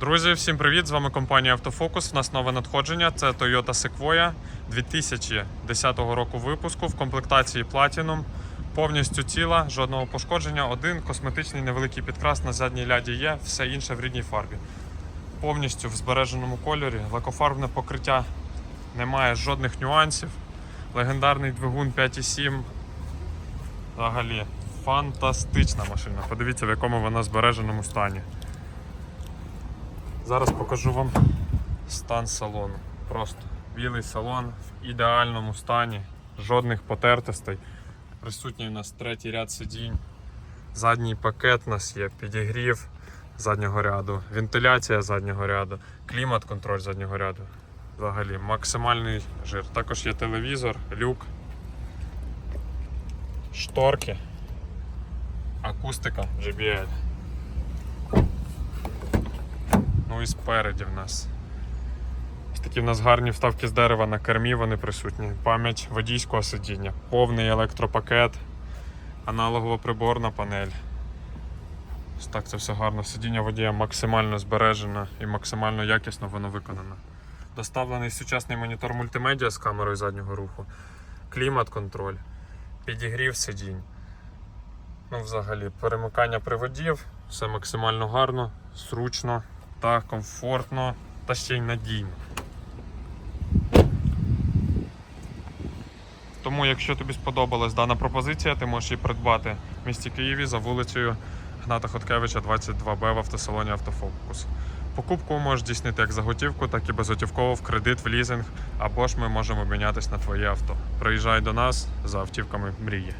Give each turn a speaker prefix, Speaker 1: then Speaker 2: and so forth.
Speaker 1: Друзі, всім привіт! З вами компанія Автофокус. У нас нове надходження. Це Toyota Sequoia 2010 року випуску в комплектації Platinum. Повністю ціла, жодного пошкодження. Один косметичний невеликий підкрас на задній ляді є, все інше в рідній фарбі. Повністю в збереженому кольорі. Лакофарбне покриття немає жодних нюансів. Легендарний двигун 5.7. Взагалі фантастична машина. Подивіться, в якому вона збереженому стані. Зараз покажу вам стан салону. Просто білий салон в ідеальному стані, жодних потертостей. Присутній у нас третій ряд сидінь. Задній пакет у нас є, підігрів заднього ряду, вентиляція заднього ряду, клімат-контроль заднього ряду. Взагалі максимальний жир. Також є телевізор, люк, шторки, акустика JBL. Ну і спереді в нас. Такі в нас гарні вставки з дерева на кермі, вони присутні. Пам'ять водійського сидіння, повний електропакет, аналогова приборна панель. Ось так це все гарно. Сидіння водія максимально збережено і максимально якісно воно виконано. Доставлений сучасний монітор мультимедіа з камерою заднього руху, клімат-контроль, підігрів сидінь. Ну, взагалі, перемикання приводів, все максимально гарно, зручно та комфортно та ще й надійно. Тому, якщо тобі сподобалась дана пропозиція, ти можеш її придбати в місті Києві за вулицею Гната Хоткевича, 22Б в автосалоні Автофокус. Покупку можеш здійснити як за готівку, так і безготівково в кредит, в лізинг, або ж ми можемо обмінятися на твоє авто. Приїжджай до нас за автівками мрії.